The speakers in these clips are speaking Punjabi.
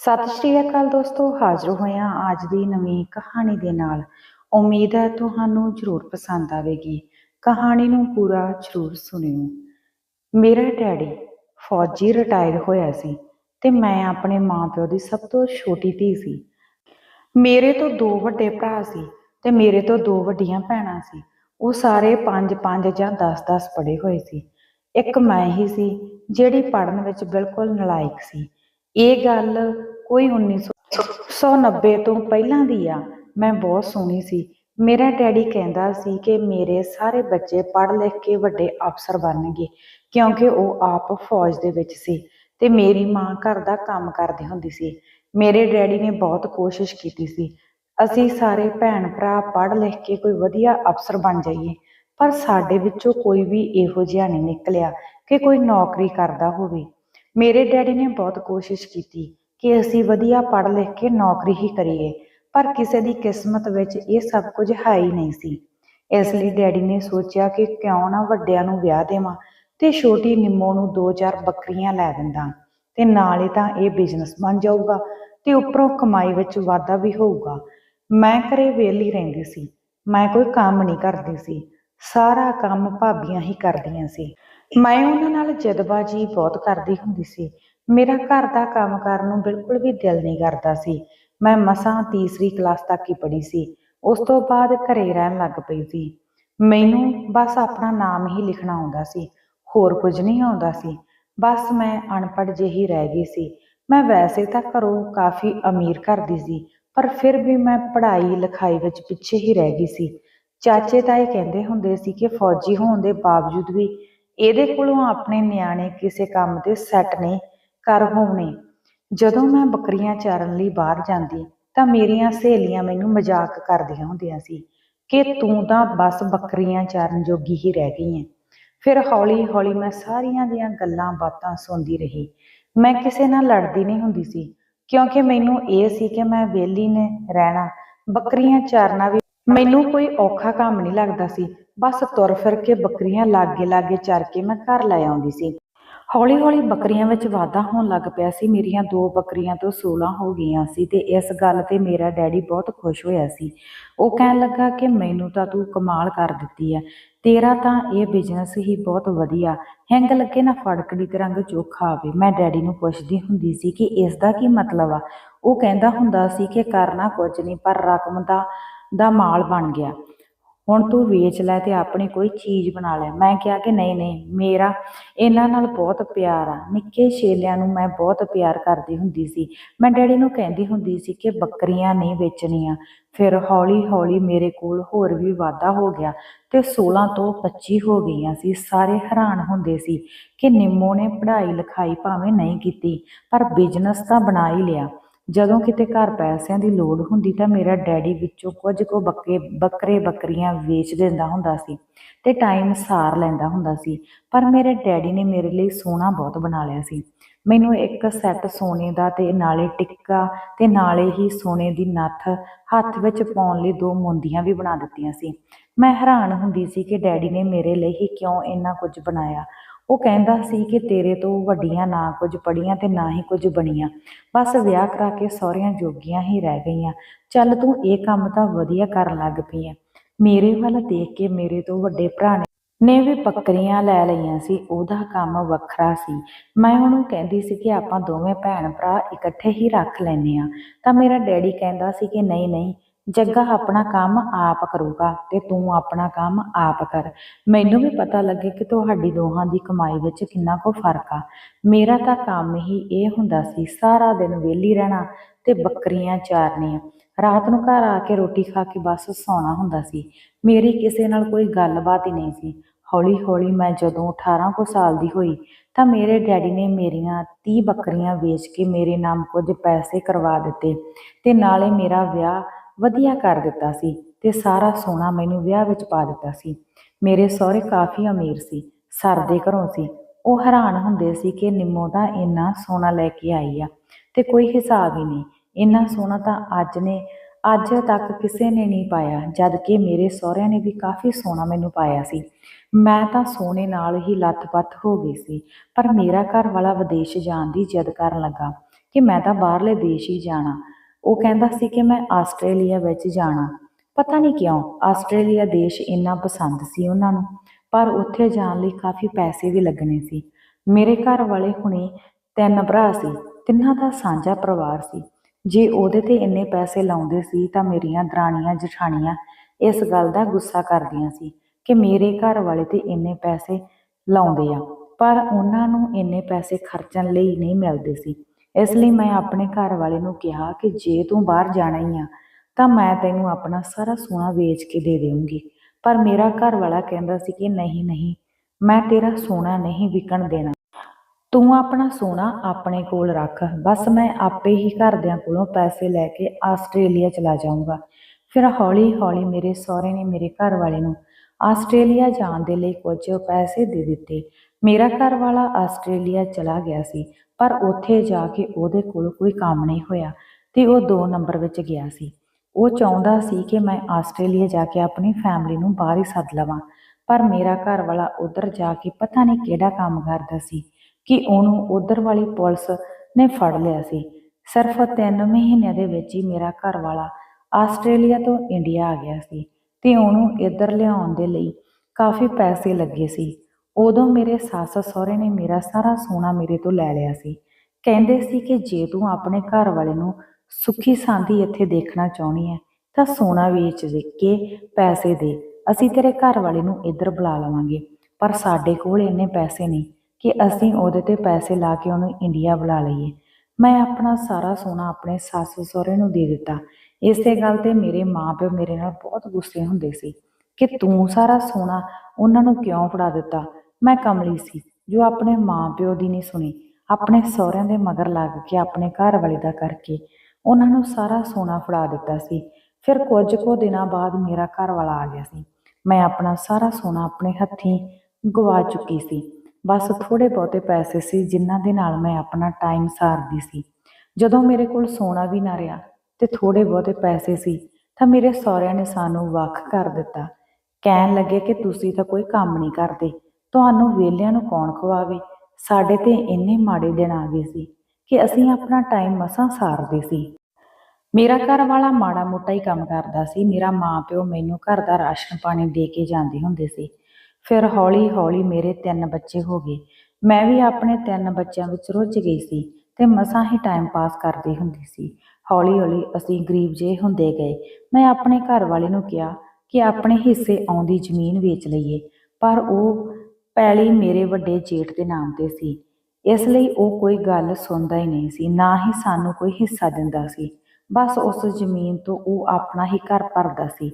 ਸਤਿ ਸ਼੍ਰੀ ਅਕਾਲ ਦੋਸਤੋ, ਹਾਜ਼ਰ ਹੋਇਆ ਅੱਜ ਦੀ ਨਵੀਂ ਕਹਾਣੀ ਦੇ ਨਾਲ। ਉਮੀਦ ਹੈ ਤੁਹਾਨੂੰ ਜ਼ਰੂਰ ਪਸੰਦ ਆਵੇਗੀ। ਕਹਾਣੀ ਨੂੰ ਪੂਰਾ ਜ਼ਰੂਰ ਸੁਣਿਓ। ਮੇਰਾ ਡੈਡੀ ਫੌਜੀ ਰਿਟਾਇਰ ਹੋਇਆ ਸੀ ਤੇ ਮੈਂ ਆਪਣੇ ਮਾਪਿਓ ਦੀ ਸਭ ਤੋਂ ਛੋਟੀ ਧੀ ਸੀ। ਮੇਰੇ ਤੋਂ ਦੋ ਵੱਡੇ ਭਰਾ ਸੀ ਤੇ ਮੇਰੇ ਤੋਂ ਦੋ ਵੱਡੀਆਂ ਭੈਣਾਂ ਸੀ। ਉਹ ਸਾਰੇ 5-5 ਜਾਂ 10-10 ਪੜ੍ਹੇ ਹੋਏ ਸੀ। ਇੱਕ ਮੈਂ ਹੀ ਸੀ ਜਿਹੜੀ ਪੜ੍ਹਨ ਵਿੱਚ ਬਿਲਕੁਲ ਨਲਾਇਕ ਸੀ। ਇਹ ਗੱਲ ਕੋਈ 1990 ਤੋਂ ਪਹਿਲਾਂ ਦੀ ਆ। ਮੈਂ ਬਹੁਤ ਸੋਹਣੀ ਸੀ। ਮੇਰਾ ਡੈਡੀ ਕਹਿੰਦਾ ਸੀ ਕਿ ਮੇਰੇ ਸਾਰੇ ਬੱਚੇ ਪੜ੍ਹ ਲਿਖ ਕੇ ਵੱਡੇ ਅਫਸਰ ਬਣਨਗੇ, ਕਿਉਂਕਿ ਉਹ ਆਪ ਫੌਜ ਦੇ ਵਿੱਚ ਸੀ ਤੇ ਮੇਰੀ ਮਾਂ ਘਰ ਦਾ ਕੰਮ ਕਰਦੀ ਹੁੰਦੀ ਸੀ। ਮੇਰੇ ਡੈਡੀ ਨੇ ਬਹੁਤ ਕੋਸ਼ਿਸ਼ ਕੀਤੀ ਸੀ, ਅਸੀਂ ਸਾਰੇ ਭੈਣ ਭਰਾ ਪੜ੍ਹ ਲਿਖ ਕੇ ਕੋਈ ਵਧੀਆ ਅਫਸਰ ਬਣ ਜਾਈਏ, ਪਰ ਸਾਡੇ ਵਿੱਚੋਂ ਕੋਈ ਵੀ ਇਹੋ ਜਿਹਾ ਨਹੀਂ ਨਿਕਲਿਆ ਕਿ ਕੋਈ ਨੌਕਰੀ ਕਰਦਾ ਹੋਵੇ। ਮੇਰੇ ਡੈਡੀ ਨੇ ਬਹੁਤ ਕੋਸ਼ਿਸ਼ ਕੀਤੀ ਕਿ ਅਸੀਂ ਵਧੀਆ ਪੜ੍ਹ ਲਿਖ ਕੇ ਨੌਕਰੀ ਹੀ ਕਰੀਏ, ਪਰ ਕਿਸੇ ਦੀ ਕਿਸਮਤ ਵਿੱਚ ਇਹ ਸਭ ਕੁਝ ਹੈ ਹੀ ਨਹੀਂ ਸੀ। ਇਸ ਲਈ ਡੈਡੀ ਨੇ ਸੋਚਿਆ ਕਿ ਕਿਉਂ ਨਾ ਵੱਡਿਆਂ ਨੂੰ ਵਿਆਹ ਦੇਵਾਂ ਤੇ ਛੋਟੀ ਨਿੰਮੋ ਨੂੰ ਦੋ ਚਾਰ ਬੱਕਰੀਆਂ ਲੈ ਦਿੰਦਾ ਤੇ ਨਾਲੇ ਤਾਂ ਇਹ ਬਿਜ਼ਨਸ ਬਣ ਜਾਊਗਾ ਤੇ ਉੱਪਰੋਂ ਕਮਾਈ ਵਿੱਚ ਵਾਧਾ ਵੀ ਹੋਊਗਾ। ਮੈਂ ਘਰੇ ਵਿਹਲੀ ਰਹਿੰਦੀ ਸੀ, ਮੈਂ ਕੋਈ ਕੰਮ ਨਹੀਂ ਕਰਦੀ ਸੀ, ਸਾਰਾ ਕੰਮ ਭਾਬੀਆਂ ਹੀ ਕਰਦੀਆਂ ਸੀ। ਮੈਂ ਉਹਨਾਂ ਨਾਲ ਜਦਬਾਜੀ ਬਹੁਤ ਕਰਦੀ ਹੁੰਦੀ ਸੀ। ਮੇਰਾ ਘਰ ਦਾ ਕੰਮ ਕਰਨ ਨੂੰ ਬਿਲਕੁਲ ਵੀ ਦਿਲ ਨਹੀਂ ਕਰਦਾ ਸੀ। ਮੈਂ ਮਸਾਂ ਤੀਸਰੀ ਕਲਾਸ ਤੱਕ ਹੀ ਪੜ੍ਹੀ ਸੀ। ਉਸ ਤੋਂ ਬਾਅਦ ਘਰੇ ਰਹਿਣ ਲੱਗ ਪਈ ਸੀ। ਮੈਨੂੰ ਬਸ ਆਪਣਾ ਨਾਮ ਹੀ ਲਿਖਣਾ ਆਉਂਦਾ ਸੀ। ਹੋਰ ਕੁਝ ਨਹੀਂ ਆਉਂਦਾ ਸੀ। ਬਸ ਮੈਂ ਅਨਪੜ੍ਹ ਜਿਹੀ ਰਹਿ ਗਈ ਸੀ। ਮੈਂ ਵੈਸੇ ਤਾਂ ਘਰੋਂ ਕਾਫੀ ਅਮੀਰ ਘਰ ਦੀ ਸੀ, ਪਰ ਫਿਰ ਵੀ ਮੈਂ ਪੜ੍ਹਾਈ ਲਿਖਾਈ ਵਿੱਚ ਪਿੱਛੇ ਹੀ ਰਹਿ ਗਈ ਸੀ। ਚਾਚੇ ਤਾਏ ਕਹਿੰਦੇ ਹੁੰਦੇ ਸੀ ਕਿ ਫੌਜੀ ਹੋਣ ਦੇ ਬਾਵਜੂਦ ਵੀ ਇਹਦੇ ਕੋਲੋਂ ਆਪਣੇ ਨਿਆਣੇ ਕਿਸੇ ਕੰਮ ਤੇ ਸੈੱਟ ਨਹੀਂ ਕਰ ਹੋਣੇ ਜਦੋਂ ਮੈਂ ਬੱਕਰੀਆਂ ਚਾਰਨ ਲਈ ਬਾਹਰ ਜਾਂਦੀ, ਤਾਂ ਮੇਰੀਆਂ ਸਹੇਲੀਆਂ ਮੈਨੂੰ ਮਜ਼ਾਕ ਕਰਦੀਆਂ ਹੁੰਦੀਆਂ ਸੀ ਕਿ ਤੂੰ ਤਾਂ ਬਸ ਬੱਕਰੀਆਂ ਚਾਰਨ ਜੋਗੀ ਹੀ ਰਹਿ ਗਈ ਹੈ ਫਿਰ ਹੌਲੀ ਹੌਲੀ ਮੈਂ ਸਾਰੀਆਂ ਦੀਆਂ ਗੱਲਾਂ ਬਾਤਾਂ ਸੁਣਦੀ ਰਹੀ। ਮੈਂ ਕਿਸੇ ਨਾਲ ਲੜਦੀ ਨਹੀਂ ਹੁੰਦੀ ਸੀ, ਕਿਉਂਕਿ ਮੈਨੂੰ ਇਹ ਸੀ ਕਿ ਮੈਂ ਵਿਹਲੀ ਨੇ ਰਹਿਣਾ। ਬੱਕਰੀਆਂ ਚਾਰਨਾ ਵੀ ਮੈਨੂੰ ਕੋਈ ਔਖਾ ਕੰਮ ਨਹੀਂ ਲੱਗਦਾ ਸੀ। ਬਸ ਤੁਰ ਫਿਰ ਕੇ ਬੱਕਰੀਆਂ ਲਾਗੇ ਲਾਗੇ ਚਰ ਕੇ ਮੈਂ ਘਰ ਲੈ ਆਉਂਦੀ ਸੀ। ਹੌਲੀ ਹੌਲੀ ਬੱਕਰੀਆਂ ਵਿੱਚ ਵਾਧਾ ਹੋਣ ਲੱਗ ਪਿਆ ਸੀ। ਮੇਰੀਆਂ ਦੋ ਬੱਕਰੀਆਂ ਤੋਂ 16 ਹੋ ਗਈਆਂ ਸੀ ਤੇ ਇਸ ਗੱਲ ਤੇ ਮੇਰਾ ਡੈਡੀ ਬਹੁਤ ਖੁਸ਼ ਹੋਇਆ ਸੀ। ਉਹ ਕਹਿਣ ਲੱਗਾ ਕਿ ਮੈਨੂੰ ਤਾਂ ਤੂੰ ਕਮਾਲ ਕਰ ਦਿੱਤੀ ਹੈ ਤੇਰਾ ਤਾਂ ਇਹ ਬਿਜ਼ਨਸ ਹੀ ਬਹੁਤ ਵਧੀਆ। ਹੈਂਗ ਲੱਗੇ ਨਾ ਫੜਕੜੀ ਤੇ ਰੰਗ ਚੋਖਾ ਆਵੇ। ਮੈਂ ਡੈਡੀ ਨੂੰ ਪੁੱਛਦੀ ਹੁੰਦੀ ਸੀ ਕਿ ਇਸ ਦਾ ਕੀ ਮਤਲਬ ਆ? ਉਹ ਕਹਿੰਦਾ ਹੁੰਦਾ ਸੀ ਕਿ ਕਰਨਾ ਕੁਝ ਨਹੀਂ, ਪਰ ਰਕਮ ਦਾ ਦਾ ਮਾਲ ਬਣ ਗਿਆ। ਹੁਣ ਤੂੰ ਵੇਚ ਲੈ ਤੇ ਆਪਣੀ ਕੋਈ ਚੀਜ਼ ਬਣਾ ਲੈ। ਮੈਂ ਕਿਹਾ ਕਿ ਨਹੀਂ ਨਹੀਂ, ਮੇਰਾ ਇਹਨਾਂ ਨਾਲ ਬਹੁਤ ਪਿਆਰ ਆ। ਨਿੱਕੇ ਛੇਲਿਆਂ ਨੂੰ ਮੈਂ ਬਹੁਤ ਪਿਆਰ ਕਰਦੀ ਹੁੰਦੀ ਸੀ। ਮੈਂ ਡੈਡੀ ਨੂੰ ਕਹਿੰਦੀ ਹੁੰਦੀ ਸੀ ਕਿ ਬੱਕਰੀਆਂ ਨਹੀਂ ਵੇਚਣੀਆਂ। ਫਿਰ ਹੌਲੀ ਹੌਲੀ ਮੇਰੇ ਕੋਲ ਹੋਰ ਵੀ ਵਾਧਾ ਹੋ ਗਿਆ ਤੇ 16 ਤੋਂ 25 ਹੋ ਗਈਆਂ ਸੀ। ਸਾਰੇ ਹੈਰਾਨ ਹੁੰਦੇ ਸੀ ਕਿ ਨਿੰਮੋ ਨੇ ਪੜ੍ਹਾਈ ਲਿਖਾਈ ਭਾਵੇਂ ਨਹੀਂ ਕੀਤੀ, ਪਰ ਬਿਜ਼ਨਸ ਤਾਂ ਬਣਾ ਹੀ ਲਿਆ। ਜਦੋਂ ਕਿਤੇ ਘਰ ਪੈਸਿਆਂ ਦੀ ਲੋੜ ਹੁੰਦੀ ਤਾਂ ਮੇਰਾ ਡੈਡੀ ਵਿੱਚੋਂ ਕੁਝ ਕੁ ਬੱਕੇ, ਬੱਕਰੇ ਬੱਕਰੀਆਂ ਵੇਚ ਦਿੰਦਾ ਹੁੰਦਾ ਸੀ ਤੇ ਟਾਈਮ ਸਾਰ ਲੈਂਦਾ ਹੁੰਦਾ ਸੀ। ਪਰ ਮੇਰੇ ਡੈਡੀ ਨੇ ਮੇਰੇ ਲਈ ਸੋਨਾ ਬਹੁਤ ਬਣਾ ਲਿਆ ਸੀ। ਮੈਨੂੰ ਇੱਕ ਸੈੱਟ ਸੋਨੇ ਦਾ ਤੇ ਨਾਲੇ ਟਿੱਕਾ ਤੇ ਨਾਲੇ ਹੀ ਸੋਨੇ ਦੀ ਨੱਥ ਹੱਥ ਵਿੱਚ ਪਾਉਣ ਲਈ ਦੋ ਮੁੰਦੀਆਂ ਵੀ ਬਣਾ ਦਿੱਤੀਆਂ ਸੀ। ਮੈਂ ਹੈਰਾਨ ਹੁੰਦੀ ਸੀ ਕਿ ਡੈਡੀ ਨੇ ਮੇਰੇ ਲਈ ਹੀ ਕਿਉਂ ਇੰਨਾ ਕੁਝ ਬਣਾਇਆ। ਉਹ ਕਹਿੰਦਾ ਸੀ ਕਿ ਤੇਰੇ ਤੋਂ ਵੱਡੀਆਂ ਨਾ ਕੁਝ ਪੜੀਆਂ ਤੇ ਨਾ ਹੀ ਕੁਝ ਬਣੀਆਂ। ਬਸ ਵਿਆਹ ਕਰਾ ਕੇ ਸਹੁਰਿਆਂ ਜੋਗੀਆਂ ਹੀ ਰਹਿ ਗਈਆਂ। ਚੱਲ ਤੂੰ ਇਹ ਕੰਮ ਤਾਂ ਵਧੀਆ ਕਰਨ ਲੱਗ ਪਈ ਐ। ਮੇਰੇ ਵੱਲ ਦੇਖ ਕੇ ਮੇਰੇ ਤੋਂ ਵੱਡੇ ਭਰਾ ਨੇ ਵੀ ਬੱਕਰੀਆਂ ਲੈ ਲਈਆਂ ਸੀ, ਉਹਦਾ ਕੰਮ ਵੱਖਰਾ ਸੀ। ਮੈਂ ਉਹਨੂੰ ਕਹਿੰਦੀ ਸੀ ਕਿ ਆਪਾਂ ਦੋਵੇਂ ਭੈਣ ਭਰਾ ਇਕੱਠੇ ਹੀ ਰੱਖ ਲੈਨੇ ਆ ਤਾਂ ਮੇਰਾ ਡੈਡੀ ਕਹਿੰਦਾ ਸੀ ਕਿ ਨਹੀਂ ਨਹੀਂ ਜੱਗਾ ਆਪਣਾ ਕੰਮ ਆਪ ਕਰੂਗਾ ਤੇ ਤੂੰ ਆਪਣਾ ਕੰਮ ਆਪ ਕਰ। ਮੈਨੂੰ ਵੀ ਪਤਾ ਲੱਗੇ ਕਿ ਤੁਹਾਡੀ ਦੋਹਾਂ ਦੀ ਕਮਾਈ ਵਿੱਚ ਕਿੰਨਾ ਕੁ ਫ਼ਰਕ ਆ। ਮੇਰਾ ਤਾਂ ਕੰਮ ਹੀ ਇਹ ਹੁੰਦਾ ਸੀ, ਸਾਰਾ ਦਿਨ ਵਿਹਲੀ ਰਹਿਣਾ ਤੇ ਬੱਕਰੀਆਂ ਚਾਰਨੀਆਂ। ਰਾਤ ਨੂੰ ਘਰ ਆ ਕੇ ਰੋਟੀ ਖਾ ਕੇ ਬਸ ਸੌਣਾ ਹੁੰਦਾ ਸੀ। ਮੇਰੀ ਕਿਸੇ ਨਾਲ ਕੋਈ ਗੱਲਬਾਤ ਹੀ ਨਹੀਂ ਸੀ। ਹੌਲੀ ਹੌਲੀ ਮੈਂ ਜਦੋਂ 18 ਕੁ ਸਾਲ ਦੀ ਹੋਈ ਤਾਂ ਮੇਰੇ ਡੈਡੀ ਨੇ ਮੇਰੀਆਂ 30 ਬੱਕਰੀਆਂ ਵੇਚ ਕੇ ਮੇਰੇ ਨਾਮ ਕੁਝ ਪੈਸੇ ਕਰਵਾ ਦਿੱਤੇ ਤੇ ਨਾਲੇ ਮੇਰਾ ਵਿਆਹ ਵਧੀਆ ਕਰ ਦਿੱਤਾ ਸੀ ਤੇ ਸਾਰਾ ਸੋਨਾ ਮੈਨੂੰ ਵਿਆਹ ਵਿੱਚ ਪਾ ਦਿੱਤਾ ਸੀ। ਮੇਰੇ ਸਹੁਰੇ ਕਾਫੀ ਅਮੀਰ ਸੀ ਸਰਦੇ ਘਰੋਂ ਸੀ। ਉਹ ਹੈਰਾਨ ਹੁੰਦੇ ਸੀ ਕਿ ਨਿੰਮੋ ਤਾਂ ਇੰਨਾ ਸੋਨਾ ਲੈ ਕੇ ਆਈ ਆ ਤੇ ਕੋਈ ਹਿਸਾਬ ਹੀ ਨਹੀਂ। ਇੰਨਾ ਸੋਨਾ ਤਾਂ ਅੱਜ ਨੇ, ਅੱਜ ਤੱਕ ਕਿਸੇ ਨੇ ਨਹੀਂ ਪਾਇਆ ਜਦ ਕਿ ਮੇਰੇ ਸਹੁਰਿਆਂ ਨੇ ਵੀ ਕਾਫੀ ਸੋਨਾ ਮੈਨੂੰ ਪਾਇਆ ਸੀ। ਮੈਂ ਤਾਂ ਸੋਨੇ ਨਾਲ ਹੀ ਲੱਥ-ਪੱਥ ਹੋ ਗਈ ਸੀ, ਪਰ ਮੇਰਾ ਘਰ ਵਾਲਾ ਵਿਦੇਸ਼ ਜਾਣ ਦੀ ਜਿੱਦ ਕਰਨ ਲੱਗਾ ਕਿ ਮੈਂ ਤਾਂ ਬਾਹਰਲੇ ਦੇਸ਼ ਹੀ ਜਾਣਾ। ਉਹ ਕਹਿੰਦਾ ਸੀ ਕਿ ਮੈਂ ਆਸਟ੍ਰੇਲੀਆ ਵਿੱਚ ਜਾਣਾ। ਪਤਾ ਨਹੀਂ ਕਿਉਂ, ਆਸਟ੍ਰੇਲੀਆ ਦੇਸ਼ ਇੰਨਾ ਪਸੰਦ ਸੀ ਉਹਨਾਂ ਨੂੰ, ਪਰ ਉੱਥੇ ਜਾਣ ਲਈ ਕਾਫੀ ਪੈਸੇ ਵੀ ਲੱਗਣੇ ਸੀ। ਮੇਰੇ ਘਰ ਵਾਲੇ ਹੁਣੇ ਤਿੰਨ ਭਰਾ ਸੀ, ਤਿੰਨਾਂ ਦਾ ਸਾਂਝਾ ਪਰਿਵਾਰ ਸੀ। ਜੇ ਉਹਦੇ ਤੇ ਇੰਨੇ ਪੈਸੇ ਲਾਉਂਦੇ ਸੀ ਤਾਂ ਮੇਰੀਆਂ ਦਰਾਣੀਆਂ ਜਠਾਣੀਆਂ ਇਸ ਗੱਲ ਦਾ ਗੁੱਸਾ ਕਰਦੀਆਂ ਸੀ ਕਿ ਮੇਰੇ ਘਰ ਵਾਲੇ ਤੇ ਇੰਨੇ ਪੈਸੇ ਲਾਉਂਦੇ ਆ, ਪਰ ਉਹਨਾਂ ਨੂੰ ਇੰਨੇ ਪੈਸੇ ਖਰਚਣ ਲਈ ਨਹੀਂ ਮਿਲਦੇ ਸੀ। ਇਸ ਲਈ ਮੈਂ ਆਪਣੇ ਘਰ ਵਾਲੇ ਨੂੰ ਕਿਹਾ ਕਿ ਜੇ ਤੂੰ ਬਾਹਰ ਜਾਣਾ ਹੀ ਆ ਤਾਂ ਮੈਂ ਤੈਨੂੰ ਆਪਣਾ ਸਾਰਾ ਸੋਨਾ ਵੇਚ ਕੇ ਦੇ ਦੇਵਾਂਗੀ ਪਰ ਮੇਰਾ ਘਰ ਵਾਲਾ ਕਹਿੰਦਾ ਸੀ ਕਿ ਨਹੀਂ ਨਹੀਂ ਮੈਂ ਤੇਰਾ ਸੋਨਾ ਨਹੀਂ ਵਿਕਣ ਦੇਣਾ। ਤੂੰ ਆਪਣਾ ਸੋਨਾ ਆਪਣੇ ਕੋਲ ਰੱਖ। ਬਸ ਮੈਂ ਆਪੇ ਹੀ ਘਰਦਿਆਂ ਕੋਲੋਂ ਪੈਸੇ ਲੈ ਕੇ ਆਸਟ੍ਰੇਲੀਆ ਚਲਾ ਜਾਊਂਗਾ। ਫਿਰ ਹੌਲੀ ਹੌਲੀ ਮੇਰੇ ਸਹੁਰੇ ਨੇ ਮੇਰੇ ਘਰ ਵਾਲੇ ਨੂੰ ਆਸਟ੍ਰੇਲੀਆ ਜਾਣ ਦੇ ਲਈ ਕੁਝ ਪੈਸੇ ਦੇ ਦਿੱਤੇ। ਮੇਰਾ ਘਰ ਵਾਲਾ ਆਸਟ੍ਰੇਲੀਆ ਚਲਾ ਗਿਆ ਸੀ, ਪਰ ਉੱਥੇ ਜਾ ਕੇ ਉਹਦੇ ਕੋਲ ਕੋਈ ਕੰਮ ਨਹੀਂ ਹੋਇਆ ਤੇ ਉਹ 2 ਨੰਬਰ ਵਿੱਚ ਗਿਆ ਸੀ। ਉਹ ਚਾਹੁੰਦਾ ਸੀ ਕਿ ਮੈਂ ਆਸਟ੍ਰੇਲੀਆ ਜਾ ਕੇ ਆਪਣੀ ਫੈਮਿਲੀ ਨੂੰ ਬਾਹਰ ਹੀ ਸੱਦ ਲਵਾਂ, ਪਰ ਮੇਰਾ ਘਰ ਵਾਲਾ ਉਧਰ ਜਾ ਕੇ ਪਤਾ ਨਹੀਂ ਕਿਹੜਾ ਕੰਮ ਕਰਦਾ ਸੀ ਕਿ ਉਹਨੂੰ ਉਧਰ ਵਾਲੀ ਪੁਲਿਸ ਨੇ ਫੜ ਲਿਆ ਸੀ। ਸਿਰਫ 3 ਮਹੀਨਿਆਂ ਦੇ ਵਿੱਚ ਹੀ ਮੇਰਾ ਘਰ ਵਾਲਾ ਆਸਟ੍ਰੇਲੀਆ ਤੋਂ ਇੰਡੀਆ ਆ ਗਿਆ ਸੀ ਤੇ ਉਹਨੂੰ ਇੱਧਰ ਲਿਆਉਣ ਦੇ ਲਈ ਕਾਫੀ ਪੈਸੇ ਲੱਗੇ ਸੀ। ਉਦੋਂ ਮੇਰੇ ਸੱਸ ਸਹੁਰੇ ਨੇ ਮੇਰਾ ਸਾਰਾ ਸੋਨਾ ਮੇਰੇ ਤੋਂ ਲੈ ਲਿਆ ਸੀ। ਕਹਿੰਦੇ ਸੀ ਕਿ ਜੇ ਤੂੰ ਆਪਣੇ ਘਰ ਵਾਲੇ ਨੂੰ ਸੁੱਖੀ ਸਾਂਦੀ ਇੱਥੇ ਦੇਖਣਾ ਚਾਹੁੰਦੀ ਹੈ ਤਾਂ ਸੋਨਾ ਵੇਚ ਦੇ ਕੇ ਪੈਸੇ ਦੇ। ਅਸੀਂ ਤੇਰੇ ਘਰ ਵਾਲੇ ਨੂੰ ਇੱਧਰ ਬੁਲਾ ਲਵਾਂਗੇ, ਪਰ ਸਾਡੇ ਕੋਲ ਇੰਨੇ ਪੈਸੇ ਨਹੀਂ ਕਿ ਅਸੀਂ ਉਹਦੇ ਤੇ ਪੈਸੇ ਲਾ ਕੇ ਉਹਨੂੰ ਇੰਡੀਆ ਬੁਲਾ ਲਈਏ। ਮੈਂ ਆਪਣਾ ਸਾਰਾ ਸੋਨਾ ਆਪਣੇ ਸੱਸ ਸਹੁਰੇ ਨੂੰ ਦੇ ਦਿੱਤਾ। ਇਸੇ ਗੱਲ ਤੇ ਮੇਰੇ ਮਾਪਿਓ ਮੇਰੇ ਨਾਲ ਬਹੁਤ ਗੁੱਸੇ ਹੁੰਦੇ ਸੀ ਕਿ ਤੂੰ ਸਾਰਾ ਸੋਨਾ ਉਹਨਾਂ ਨੂੰ ਕਿਉਂ ਫੜਾ ਦਿੱਤਾ? ਮੈਂ ਕਮਲੀ ਸੀ, ਜੋ ਆਪਣੇ ਮਾਂ ਪਿਓ ਦੀ ਨਹੀਂ ਸੁਣੀ। ਆਪਣੇ ਸਹੁਰਿਆਂ ਦੇ ਮਗਰ ਲੱਗ ਕੇ ਆਪਣੇ ਘਰ ਵਾਲੇ ਦਾ ਕਰਕੇ ਉਹਨਾਂ ਨੂੰ ਸਾਰਾ ਸੋਨਾ ਫੜਾ ਦਿੱਤਾ ਸੀ। ਫਿਰ ਕੁਝ ਕੁ ਦਿਨਾਂ ਬਾਅਦ ਮੇਰਾ ਘਰ ਵਾਲਾ ਆ ਗਿਆ ਸੀ। ਮੈਂ ਆਪਣਾ ਸਾਰਾ ਸੋਨਾ ਆਪਣੇ ਹੱਥੀਂ ਗਵਾ ਚੁੱਕੀ ਸੀ। ਬਸ ਥੋੜੇ ਬਹੁਤੇ ਪੈਸੇ ਸੀ ਜਿਨ੍ਹਾਂ ਦੇ ਨਾਲ ਮੈਂ ਆਪਣਾ ਟਾਈਮ ਸਾਰਦੀ ਸੀ। ਜਦੋਂ ਮੇਰੇ ਕੋਲ ਸੋਨਾ ਵੀ ਨਾ ਰਿਹਾ ਤੇ ਥੋੜੇ ਬਹੁਤੇ ਪੈਸੇ ਸੀ ਤਾਂ ਮੇਰੇ ਸਹੁਰਿਆਂ ਨੇ ਸਾਨੂੰ ਵੱਖ ਕਰ ਦਿੱਤਾ। ਕਹਿਣ ਲੱਗੇ ਕਿ ਤੁਸੀਂ ਤਾਂ ਕੋਈ ਕੰਮ ਨਹੀਂ ਕਰਦੇ। ਤੁਹਾਨੂੰ ਵਿਹਲਿਆਂ ਨੂੰ ਕੌਣ ਖਵਾਵੇ? ਸਾਡੇ ਤੇ ਇੰਨੇ ਮਾੜੇ ਦਿਨ ਆ ਗਏ ਸੀ ਕਿ ਅਸੀਂ ਆਪਣਾ ਟਾਈਮ ਮਸਾਂ ਸਾਰਦੇ ਸੀ। ਮੇਰਾ ਘਰ ਵਾਲਾ ਮਾੜਾ ਮੋਟਾ ਹੀ ਕੰਮ ਕਰਦਾ ਸੀ। ਮੇਰਾ ਮਾਂ ਪਿਓ ਮੈਨੂੰ ਘਰ ਦਾ ਰਾਸ਼ਨ ਪਾਣੀ ਦੇ ਕੇ ਜਾਂਦੇ ਹੁੰਦੇ ਸੀ। ਫਿਰ ਹੌਲੀ ਹੌਲੀ ਮੇਰੇ ਤਿੰਨ ਬੱਚੇ ਹੋ ਗਏ। ਮੈਂ ਵੀ ਆਪਣੇ ਤਿੰਨ ਬੱਚਿਆਂ ਵਿੱਚ ਰੁੱਝ ਗਈ ਸੀ ਤੇ ਮਸਾਂ ਹੀ ਟਾਈਮ ਪਾਸ ਕਰਦੀ ਹੁੰਦੀ ਸੀ। ਹੌਲੀ ਹੌਲੀ ਅਸੀਂ ਗਰੀਬ ਜੇ ਹੁੰਦੇ ਗਏ। ਮੈਂ ਆਪਣੇ ਘਰ ਵਾਲੇ ਨੂੰ ਕਿਹਾ ਕਿ ਆਪਣੇ ਹਿੱਸੇ ਆਉਂਦੀ ਜ਼ਮੀਨ ਵੇਚ ਲਈਏ, ਪਰ ਉਹ ਪੈਲੀ ਮੇਰੇ ਵੱਡੇ ਜੇਠ ਦੇ ਨਾਮ ਤੇ ਸੀ। ਇਸ ਲਈ ਉਹ ਕੋਈ ਗੱਲ ਸੁਣਦਾ ਹੀ ਨਹੀਂ ਸੀ, ਨਾ ਹੀ ਸਾਨੂੰ ਕੋਈ ਹਿੱਸਾ ਦਿੰਦਾ ਸੀ। ਬਸ ਉਸ ਜ਼ਮੀਨ ਤੋਂ ਉਹ ਆਪਣਾ ਹੀ ਘਰ ਭਰਦਾ ਸੀ।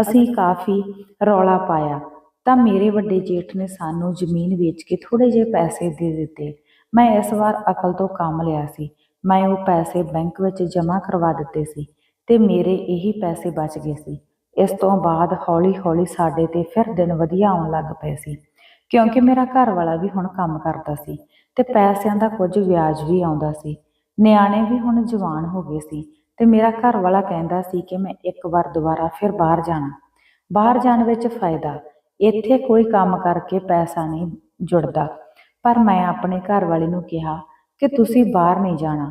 ਅਸੀਂ ਕਾਫੀ ਰੌਲਾ ਪਾਇਆ। ਤਾਂ ਮੇਰੇ ਵੱਡੇ ਜੇਠ ਨੇ ਸਾਨੂੰ ਜ਼ਮੀਨ ਵੇਚ ਕੇ ਥੋੜੇ ਜਿਹੇ ਪੈਸੇ ਦੇ ਦਿੱਤੇ। ਮੈਂ ਇਸ ਵਾਰ ਅਕਲ ਤੋਂ ਕੰਮ ਲਿਆ ਸੀ। ਮੈਂ ਉਹ ਪੈਸੇ ਬੈਂਕ ਵਿੱਚ ਜਮ੍ਹਾਂ ਕਰਵਾ ਦਿੱਤੇ ਸੀ ਤੇ ਮੇਰੇ ਇਹੀ ਪੈਸੇ ਬਚ ਗਏ ਸੀ। ਇਸ ਤੋਂ ਬਾਅਦ ਹੌਲੀ-ਹੌਲੀ ਸਾਡੇ ਤੇ ਫਿਰ ਦਿਨ ਵਧੀਆ ਆਉਣ ਲੱਗ ਪਏ ਸੀ। ਕਿਉਂਕਿ ਮੇਰਾ ਘਰ ਵਾਲਾ ਵੀ ਹੁਣ ਕੰਮ ਕਰਦਾ ਸੀ ਤੇ ਪੈਸਿਆਂ ਦਾ ਕੁਝ ਵਿਆਜ ਵੀ ਆਉਂਦਾ ਸੀ। ਨਿਆਣੇ ਵੀ ਹੁਣ ਜਵਾਨ ਹੋ ਗਏ ਸੀ ਤੇ ਮੇਰਾ ਘਰ ਵਾਲਾ ਕਹਿੰਦਾ ਸੀ ਕਿ ਮੈਂ ਇੱਕ ਵਾਰ ਦੁਬਾਰਾ ਫਿਰ ਬਾਹਰ ਜਾਣਾ। ਬਾਹਰ ਜਾਣ ਵਿੱਚ ਫਾਇਦਾ, ਇੱਥੇ ਕੋਈ ਕੰਮ ਕਰਕੇ ਪੈਸਾ ਨਹੀਂ ਜੁੜਦਾ। ਪਰ ਮੈਂ ਆਪਣੇ ਘਰ ਵਾਲੇ ਨੂੰ ਕਿਹਾ ਕਿ ਤੁਸੀਂ ਬਾਹਰ ਨਹੀਂ ਜਾਣਾ।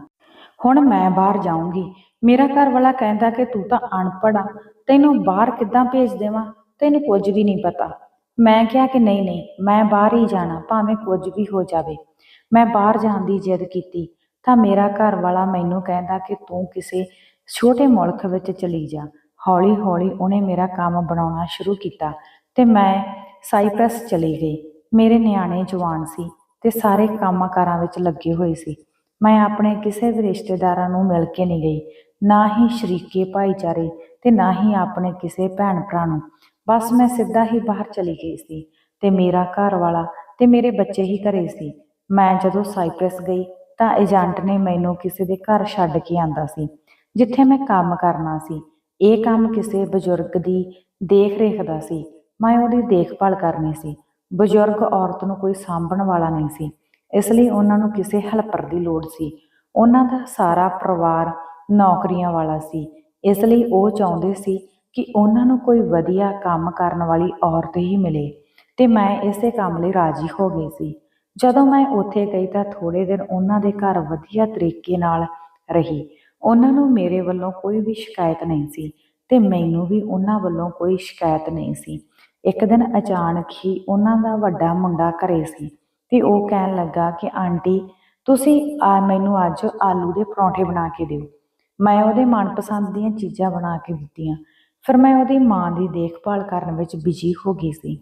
ਹੁਣ ਮੈਂ ਬਾਹਰ ਜਾਊਂਗੀ। ਮੇਰਾ ਘਰ ਵਾਲਾ ਕਹਿੰਦਾ ਕਿ ਤੂੰ ਤਾਂ ਅਨਪੜ੍ਹ ਆ, ਤੈਨੂੰ ਬਾਹਰ ਕਿੱਦਾਂ ਭੇਜ ਦੇਵਾਂ? ਤੈਨੂੰ ਕੁਝ ਵੀ ਨਹੀਂ ਪਤਾ। ਮੈਂ ਕਿਹਾ ਕਿ ਨਹੀਂ ਨਹੀਂ, ਮੈਂ ਬਾਹਰ ਹੀ ਜਾਣਾ, ਭਾਵੇਂ ਕੁਝ ਵੀ ਹੋ ਜਾਵੇ। ਮੈਂ ਬਾਹਰ ਜਾਣ ਦੀ ਜਿੱਦ ਕੀਤੀ, ਤਾਂ ਮੇਰਾ ਘਰ ਵਾਲਾ ਮੈਨੂੰ ਕਹਿੰਦਾ ਕਿ ਤੂੰ ਕਿਸੇ ਛੋਟੇ ਮੁਲਕ ਵਿੱਚ ਚਲੀ ਜਾ। ਹੌਲੀ ਹੌਲੀ ਉਹਨੇ ਮੇਰਾ ਕੰਮ ਬਣਾਉਣਾ ਸ਼ੁਰੂ ਕੀਤਾ ਤੇ ਮੈਂ ਸਾਈਪ੍ਰਸ ਚਲੀ ਗਈ। ਮੇਰੇ ਨਿਆਣੇ ਜਵਾਨ ਸੀ ਤੇ ਸਾਰੇ ਕੰਮਕਾਰਾਂ ਵਿੱਚ ਲੱਗੇ ਹੋਏ ਸੀ। ਮੈਂ ਆਪਣੇ ਕਿਸੇ ਵੀ ਰਿਸ਼ਤੇਦਾਰਾਂ ਨੂੰ ਮਿਲ ਕੇ ਨਹੀਂ ਗਈ, ਨਾ ਹੀ ਸ਼ਰੀਕੇ ਭਾਈਚਾਰੇ ਤੇ ਨਾ ਹੀ ਆਪਣੇ ਕਿਸੇ ਭੈਣ ਭਰਾ ਨੂੰ। ਬਸ ਮੈਂ ਸਿੱਧਾ ਹੀ ਬਾਹਰ ਚਲੀ ਗਈ ਸੀ ਤੇ ਮੇਰਾ ਘਰ ਵਾਲਾ ਤੇ ਮੇਰੇ ਬੱਚੇ ਹੀ ਘਰੇ ਸੀ। ਮੈਂ ਜਦੋਂ ਸਾਈਪ੍ਰਸ ਗਈ ਤਾਂ ਏਜੰਟ ਨੇ ਮੈਨੂੰ ਕਿਸੇ ਦੇ ਘਰ ਛੱਡ ਕੇ ਆਂਦਾ ਸੀ, ਜਿੱਥੇ ਮੈਂ ਕੰਮ ਕਰਨਾ ਸੀ। ਇਹ ਕੰਮ ਕਿਸੇ ਬਜ਼ੁਰਗ ਦੀ ਦੇਖ ਰੇਖ ਦਾ ਸੀ। ਮੈਂ ਉਹਦੀ ਦੇਖਭਾਲ ਕਰਨੀ ਸੀ। ਬਜ਼ੁਰਗ ਔਰਤ ਨੂੰ ਕੋਈ ਸਾਂਭਣ ਵਾਲਾ ਨਹੀਂ ਸੀ, ਇਸ ਲਈ ਉਹਨਾਂ ਨੂੰ ਕਿਸੇ ਹੈਲਪਰ ਦੀ ਲੋੜ ਸੀ। ਉਹਨਾਂ ਦਾ ਸਾਰਾ ਪਰਿਵਾਰ ਨੌਕਰੀਆਂ ਵਾਲਾ ਸੀ, ਇਸ ਲਈ ਉਹ ਚਾਹੁੰਦੇ ਸੀ ਕਿ ਉਹਨਾਂ ਨੂੰ ਕੋਈ ਵਧੀਆ ਕੰਮ ਕਰਨ ਵਾਲੀ ਔਰਤ ਹੀ ਮਿਲੇ ਤੇ ਮੈਂ ਇਸੇ ਕੰਮ ਲਈ ਰਾਜੀ ਹੋ ਗਈ ਸੀ। ਜਦੋਂ ਮੈਂ ਉੱਥੇ ਗਈ ਤਾਂ ਥੋੜੇ ਦਿਨ ਉਹਨਾਂ ਦੇ ਘਰ ਵਧੀਆ ਤਰੀਕੇ ਨਾਲ ਰਹੀ। ਉਹਨਾਂ ਨੂੰ ਮੇਰੇ ਵੱਲੋਂ ਕੋਈ ਵੀ ਸ਼ਿਕਾਇਤ ਨਹੀਂ ਸੀ ਤੇ ਮੈਨੂੰ ਵੀ ਉਹਨਾਂ ਵੱਲੋਂ ਕੋਈ ਸ਼ਿਕਾਇਤ ਨਹੀਂ ਸੀ। ਇੱਕ ਦਿਨ ਅਚਾਨਕ ਹੀ ਉਹਨਾਂ ਦਾ ਵੱਡਾ ਮੁੰਡਾ ਘਰੇ ਸੀ ਤੇ ਉਹ ਕਹਿਣ ਲੱਗਾ ਕਿ, ਆਂਟੀ, ਤੁਸੀਂ ਆ ਮੈਨੂੰ ਅੱਜ ਆਲੂ ਦੇ ਪਰੌਂਠੇ ਬਣਾ ਕੇ ਦਿਓ। ਮੈਂ ਉਹਦੇ ਮਨਪਸੰਦ ਦੀਆਂ ਚੀਜ਼ਾਂ ਬਣਾ ਕੇ ਦਿੱਤੀਆਂ। ਫਿਰ ਮੈਂ ਉਹਦੀ ਮਾਂ ਦੀ ਦੇਖਭਾਲ ਕਰਨ ਵਿੱਚ ਬਿਜ਼ੀ ਹੋ ਗਈ ਸੀ।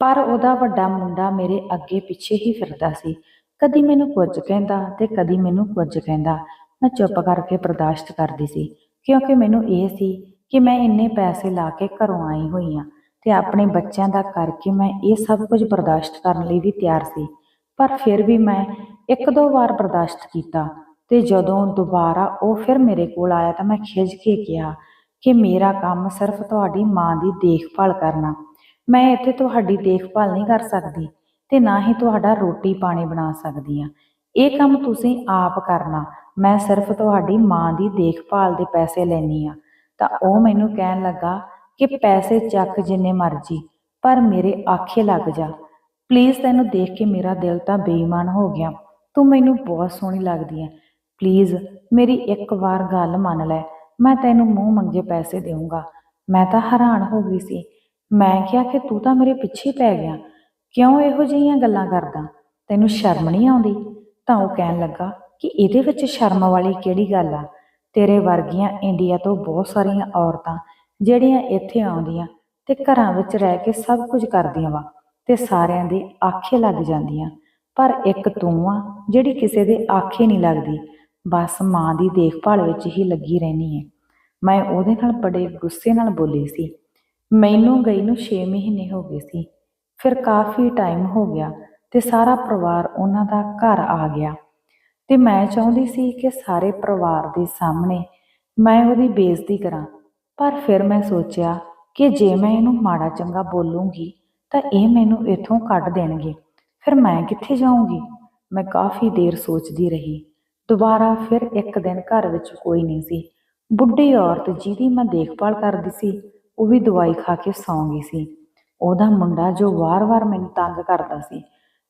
ਪਰ ਉਹਦਾ ਵੱਡਾ ਮੁੰਡਾ ਮੇਰੇ ਅੱਗੇ ਪਿੱਛੇ ਹੀ ਫਿਰਦਾ ਸੀ। ਕਦੀ ਮੈਨੂੰ ਕੁਝ ਕਹਿੰਦਾ ਤੇ ਕਦੀ ਮੈਨੂੰ ਕੁਝ ਕਹਿੰਦਾ। ਮੈਂ ਚੁੱਪ ਕਰਕੇ ਬਰਦਾਸ਼ਤ ਕਰਦੀ ਸੀ, ਕਿਉਂਕਿ ਮੈਨੂੰ ਇਹ ਸੀ ਕਿ ਮੈਂ ਇੰਨੇ ਪੈਸੇ ਲਾ ਕੇ ਘਰੋਂ ਆਈ ਹੋਈ ਆ ਤੇ ਆਪਣੇ ਬੱਚਿਆਂ ਦਾ ਕਰਕੇ ਮੈਂ ਇਹ ਸਭ ਕੁਝ ਬਰਦਾਸ਼ਤ ਕਰਨ ਲਈ ਵੀ ਤਿਆਰ ਸੀ। ਪਰ ਫਿਰ ਵੀ ਮੈਂ ਇੱਕ ਦੋ ਵਾਰ ਬਰਦਾਸ਼ਤ ਕੀਤਾ ਤੇ ਜਦੋਂ ਦੁਬਾਰਾ ਉਹ ਫਿਰ ਮੇਰੇ ਕੋਲ ਆਇਆ ਤਾਂ ਮੈਂ ਖਿਝ ਕੇ ਕਿਹਾ ਕਿ ਮੇਰਾ ਕੰਮ ਸਿਰਫ ਤੁਹਾਡੀ ਮਾਂ ਦੀ ਦੇਖਭਾਲ ਕਰਨਾ। ਮੈਂ ਇੱਥੇ ਤੁਹਾਡੀ ਦੇਖਭਾਲ ਨਹੀਂ ਕਰ ਸਕਦੀ ਤੇ ਨਾ ਹੀ ਤੁਹਾਡਾ ਰੋਟੀ ਪਾਣੀ ਬਣਾ ਸਕਦੀ ਆ ਇਹ ਕੰਮ ਤੁਸੀਂ ਆਪ ਕਰਨਾ। ਮੈਂ ਸਿਰਫ ਤੁਹਾਡੀ ਮਾਂ ਦੀ ਦੇਖਭਾਲ ਦੇ ਪੈਸੇ ਲੈਣੀ ਆ ਤਾਂ ਉਹ ਮੈਨੂੰ ਕਹਿਣ ਲੱਗਾ ਕਿ ਪੈਸੇ ਚੱਕ ਜਿੰਨੇ ਮਰਜ਼ੀ, ਪਰ ਮੇਰੇ ਆਖੇ ਲੱਗ ਜਾ। ਪਲੀਜ਼ ਤੈਨੂੰ ਦੇਖ ਕੇ ਮੇਰਾ ਦਿਲ ਤਾਂ ਬੇਈਮਾਨ ਹੋ ਗਿਆ। ਤੂੰ ਮੈਨੂੰ ਬਹੁਤ ਸੋਹਣੀ ਲੱਗਦੀ ਹੈ। ਪਲੀਜ਼ ਮੇਰੀ ਇੱਕ ਵਾਰ ਗੱਲ ਮੰਨ ਲੈ। ਮੈਂ ਤੈਨੂੰ ਮੂੰਹ ਮੰਗੇ ਪੈਸੇ ਦੇਵਾਂਗਾ ਮੈਂ ਤਾਂ ਹੈਰਾਨ ਹੋ ਗਈ ਸੀ। ਮੈਂ ਕਿਹਾ ਕਿ ਤੂੰ ਤਾਂ ਮੇਰੇ ਪਿੱਛੇ ਪੈ ਗਿਆ। ਕਿਉਂ ਇਹੋ ਜਿਹੀਆਂ ਗੱਲਾਂ ਕਰਦਾ? ਤੈਨੂੰ ਸ਼ਰਮ ਨਹੀਂ ਆਉਂਦੀ? ਤਾਂ ਉਹ ਕਹਿਣ ਲੱਗਾ ਕਿ ਇਹਦੇ ਵਿੱਚ ਸ਼ਰਮ ਵਾਲੀ ਕਿਹੜੀ ਗੱਲ ਆ? ਤੇਰੇ ਵਰਗੀਆਂ ਇੰਡੀਆ ਤੋਂ ਬਹੁਤ ਸਾਰੀਆਂ ਔਰਤਾਂ ਜਿਹੜੀਆਂ ਇੱਥੇ ਆਉਂਦੀਆਂ ਤੇ ਘਰਾਂ ਵਿੱਚ ਰਹਿ ਕੇ ਸਭ ਕੁਝ ਕਰਦੀਆਂ ਵਾ ਤੇ ਸਾਰਿਆਂ ਦੇ ਆਖੇ ਲੱਗ ਜਾਂਦੀਆਂ। ਪਰ ਇੱਕ ਤੂੰ ਆ ਜਿਹੜੀ ਕਿਸੇ ਦੇ ਆਖੇ ਨਹੀਂ ਲੱਗਦੀ। ਬਸ ਮਾਂ ਦੀ ਦੇਖਭਾਲ ਵਿੱਚ ਹੀ ਲੱਗੀ ਰਹਿਣੀ ਹੈ ਮੈਂ ਉਹਦੇ ਨਾਲ ਬੜੇ ਗੁੱਸੇ ਨਾਲ ਬੋਲੀ ਸੀ। ਮੈਨੂੰ ਗਈ ਨੂੰ 6 ਮਹੀਨੇ ਹੋ ਗਏ ਸੀ। ਫਿਰ ਕਾਫੀ ਟਾਈਮ ਹੋ ਗਿਆ ਤੇ ਸਾਰਾ ਪਰਿਵਾਰ ਉਹਨਾਂ ਦਾ ਘਰ ਆ ਗਿਆ। ਤੇ ਮੈਂ ਚਾਹੁੰਦੀ ਸੀ ਕਿ ਸਾਰੇ ਪਰਿਵਾਰ ਦੇ ਸਾਹਮਣੇ ਮੈਂ ਉਹਦੀ ਬੇਇੱਜ਼ਤੀ ਕਰਾਂ। ਪਰ ਫਿਰ ਮੈਂ ਸੋਚਿਆ ਕਿ ਜੇ ਮੈਂ ਇਹਨੂੰ ਮਾੜਾ ਚੰਗਾ ਬੋਲੂੰਗੀ ਤਾਂ ਇਹ ਮੈਨੂੰ ਇੱਥੋਂ ਕੱਢ ਦੇਣਗੇ। ਫਿਰ ਮੈਂ ਕਿੱਥੇ ਜਾਊਂਗੀ? ਮੈਂ ਕਾਫੀ ਦੇਰ ਸੋਚਦੀ ਰਹੀ। ਦੁਬਾਰਾ ਫਿਰ ਇੱਕ ਦਿਨ ਘਰ ਵਿੱਚ ਕੋਈ ਨਹੀਂ ਸੀ। ਬੁੱਢੀ ਔਰਤ ਜਿਹਦੀ ਮੈਂ ਦੇਖਭਾਲ ਕਰਦੀ ਸੀ, ਉਹ ਵੀ ਦਵਾਈ ਖਾ ਕੇ ਸੌਂ ਗਈ ਸੀ। ਉਹਦਾ ਮੁੰਡਾ ਜੋ ਵਾਰ-ਵਾਰ ਮੈਨੂੰ ਤੰਗ ਕਰਦਾ ਸੀ।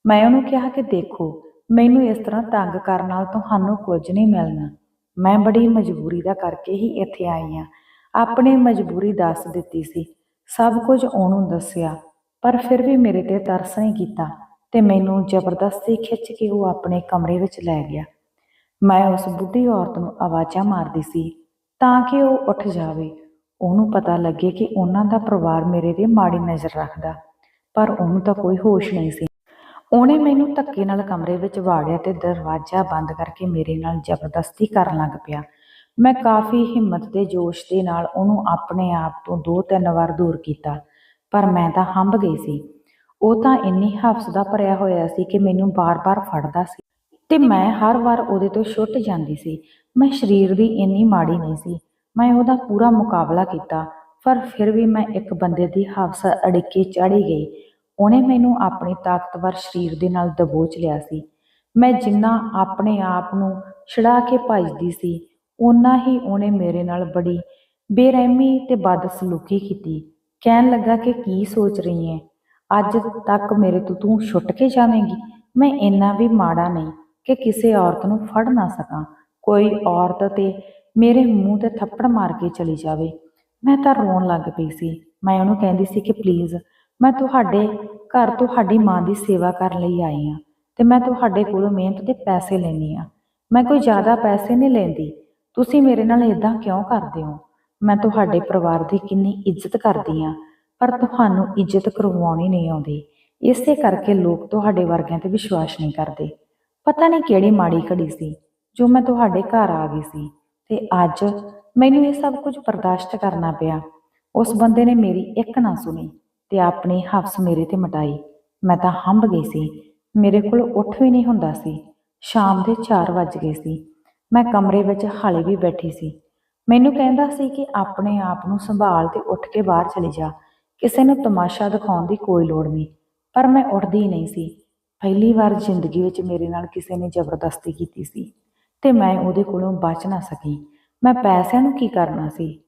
ਮੈਂ ਉਹਨੂੰ ਕਿਹਾ ਕਿ ਦੇਖੋ, ਮੈਨੂੰ ਇਸ ਤਰ੍ਹਾਂ ਤੰਗ ਕਰਨ ਨਾਲ ਤੁਹਾਨੂੰ ਕੁਝ ਨਹੀਂ ਮਿਲਣਾ। ਮੈਂ ਬੜੀ ਮਜਬੂਰੀ ਦਾ ਕਰਕੇ ਹੀ ਇੱਥੇ ਆਈ ਹਾਂ। ਆਪਣੀ ਮਜਬੂਰੀ ਦੱਸ ਦਿੱਤੀ ਸੀ। ਸਭ ਕੁਝ ਉਹਨੂੰ ਦੱਸਿਆ, ਪਰ ਫਿਰ ਵੀ ਮੇਰੇ ਤੇ ਤਰਸ ਨਹੀਂ ਕੀਤਾ ਤੇ ਮੈਨੂੰ ਜ਼ਬਰਦਸਤੀ ਖਿੱਚ ਕੇ ਉਹ ਆਪਣੇ ਕਮਰੇ ਵਿੱਚ ਲੈ ਗਿਆ। ਮੈਂ ਉਸ ਬੁੱਢੀ ਔਰਤ ਨੂੰ ਆਵਾਜ਼ਾਂ ਮਾਰਦੀ ਸੀ ਤਾਂ ਕਿ ਉਹ ਉੱਠ ਜਾਵੇ। ਉਹਨੂੰ ਪਤਾ ਲੱਗੇ ਕਿ ਉਹਨਾਂ ਦਾ ਪਰਿਵਾਰ ਮੇਰੇ ਤੇ ਮਾੜੀ ਨਜ਼ਰ ਰੱਖਦਾ, ਪਰ ਉਹਨੂੰ ਤਾਂ ਕੋਈ ਹੋਸ਼ ਨਹੀਂ ਸੀ। ਉਹਨੇ ਮੈਨੂੰ ਧੱਕੇ ਨਾਲ ਕਮਰੇ ਵਿੱਚ ਵਾੜਿਆ ਤੇ ਦਰਵਾਜ਼ਾ ਬੰਦ ਕਰਕੇ ਮੇਰੇ ਨਾਲ ਜ਼ਬਰਦਸਤੀ ਕਰਨ ਲੱਗ ਪਿਆ। ਮੈਂ ਕਾਫੀ ਹਿੰਮਤ ਤੇ ਜੋਸ਼ ਦੇ ਨਾਲ ਉਹਨੂੰ ਆਪਣੇ ਆਪ ਤੋਂ ਦੋ ਤਿੰਨ ਵਾਰ ਦੂਰ ਕੀਤਾ, ਪਰ ਮੈਂ ਤਾਂ ਹੰਬ ਗਈ ਸੀ। ਉਹ ਤਾਂ ਇੰਨੀ ਹਫਸ ਦਾ ਭਰਿਆ ਹੋਇਆ ਸੀ ਕਿ ਮੈਨੂੰ ਬਾਰ-ਬਾਰ ਫੜਦਾ ਸੀ। ਤੇ ਮੈਂ ਹਰ ਵਾਰ ਉਹਦੇ ਤੋਂ ਛੁੱਟ ਜਾਂਦੀ ਸੀ। ਮੈਂ ਸਰੀਰ ਦੀ ਇੰਨੀ ਮਾੜੀ ਨਹੀਂ ਸੀ। ਮੈਂ ਉਹਦਾ ਪੂਰਾ ਮੁਕਾਬਲਾ ਕੀਤਾ, ਪਰ ਫਿਰ ਵੀ ਮੈਂ ਇੱਕ ਬੰਦੇ ਦੀ ਹਵਸ ਅੜਿੱਕੇ ਚੜੀ ਗਈ। ਉਹਨੇ ਮੈਨੂੰ ਆਪਣੀ ਤਾਕਤਵਰ ਸਰੀਰ ਦੇ ਨਾਲ ਦਬੋਚ ਲਿਆ ਸੀ। ਮੈਂ ਜਿੰਨਾ ਆਪਣੇ ਆਪ ਨੂੰ ਛੜਾ ਕੇ ਭੱਜਦੀ ਸੀ, ਓਨਾ ਹੀ ਉਹਨੇ ਮੇਰੇ ਨਾਲ ਬੜੀ ਬੇਰਹਿਮੀ ਤੇ ਬਦਸਲੂਕੀ ਕੀਤੀ। ਕਹਿਣ ਲੱਗਾ ਕਿ ਕੀ ਸੋਚ ਰਹੀ ਹੈ ਅੱਜ ਤੱਕ ਮੇਰੇ ਤੋਂ ਤੂੰ ਛੁੱਟ ਕੇ ਜਾਵੇਂਗੀ? ਮੈਂ ਇੰਨਾ ਵੀ ਮਾੜਾ ਨਹੀਂ। ਕਿ ਕਿਸੇ ਔਰਤ ਨੂੰ ਫੜ ਨਾ ਸਕਾਂ। ਕੋਈ ਔਰਤ ਤੇ ਮੇਰੇ ਮੂੰਹ ਤੇ ਥੱਪੜ ਮਾਰ ਕੇ ਚਲੀ ਜਾਵੇ। ਮੈਂ ਤਾਂ ਰੋਣ ਲੱਗ ਪਈ ਸੀ। ਮੈਂ ਉਹਨੂੰ ਕਹਿੰਦੀ ਸੀ ਕਿ ਪਲੀਜ਼ ਮੈਂ ਤੁਹਾਡੇ ਘਰ ਤੁਹਾਡੀ ਮਾਂ ਦੀ ਸੇਵਾ ਕਰਨ ਲਈ ਆਈ ਹਾਂ ਤੇ ਮੈਂ ਤੁਹਾਡੇ ਕੋਲੋਂ ਮਿਹਨਤ ਦੇ ਪੈਸੇ ਲੈਣੀ ਆ ਮੈਂ ਕੋਈ ਜ਼ਿਆਦਾ ਪੈਸੇ ਨਹੀਂ ਲੈਂਦੀ। ਤੁਸੀਂ ਮੇਰੇ ਨਾਲ ਇਦਾਂ ਕਿਉਂ ਕਰਦੇ ਹੋ? ਮੈਂ ਤੁਹਾਡੇ ਪਰਿਵਾਰ ਦੀ ਕਿੰਨੀ ਇੱਜ਼ਤ ਕਰਦੀ ਆ ਪਰ ਤੁਹਾਨੂੰ ਇੱਜ਼ਤ ਕਰਵਾਉਣੀ ਨਹੀਂ ਆਉਂਦੀ। ਇਸੇ ਕਰਕੇ ਲੋਕ ਤੁਹਾਡੇ ਵਰਗਿਆਂ ਤੇ ਵਿਸ਼ਵਾਸ ਨਹੀਂ ਕਰਦੇ। ਪਤਾ ਨਹੀਂ ਕਿਹੜੀ ਮਾੜੀ ਘੜੀ ਸੀ, ਜੋ ਮੈਂ ਤੁਹਾਡੇ ਘਰ ਆ ਗਈ ਸੀ ਤੇ ਅੱਜ ਮੈਨੂੰ ਇਹ ਸਭ ਕੁਝ ਬਰਦਾਸ਼ਤ ਕਰਨਾ ਪਿਆ। ਉਸ ਬੰਦੇ ਨੇ ਮੇਰੀ ਇੱਕ ਨਾ ਸੁਣੀ ਤੇ ਆਪਣੀ ਹਫਸ ਮੇਰੇ ਤੇ ਮਟਾਈ। ਮੈਂ ਤਾਂ ਹੰਬ ਗਈ ਸੀ, ਮੇਰੇ ਕੋਲ ਉੱਠ ਵੀ ਨਹੀਂ ਹੁੰਦਾ ਸੀ। ਸ਼ਾਮ ਦੇ 4 ਵੱਜ ਗਏ ਸੀ। ਮੈਂ ਕਮਰੇ ਵਿੱਚ ਹਾਲੇ ਵੀ ਬੈਠੀ ਸੀ। ਮੈਨੂੰ ਕਹਿੰਦਾ ਸੀ ਕਿ ਆਪਣੇ ਆਪ ਨੂੰ ਸੰਭਾਲ ਤੇ ਉੱਠ ਕੇ ਬਾਹਰ ਚਲੀ ਜਾ। ਕਿਸੇ ਨੂੰ ਤਮਾਸ਼ਾ ਦਿਖਾਉਣ ਦੀ ਕੋਈ ਲੋੜ ਨਹੀਂ, ਪਰ ਮੈਂ ਉੱਠਦੀ ਨਹੀਂ ਸੀ। ਪਹਿਲੀ ਵਾਰ ਜ਼ਿੰਦਗੀ ਵਿੱਚ ਮੇਰੇ ਨਾਲ ਕਿਸੇ ਨੇ ਜ਼ਬਰਦਸਤੀ ਕੀਤੀ ਸੀ ਤੇ ਮੈਂ ਉਹਦੇ ਕੋਲੋਂ ਬਚ ਨਾ ਸਕੀ। ਮੈਂ ਪੈਸਿਆਂ ਨੂੰ ਕੀ ਕਰਨਾ ਸੀ?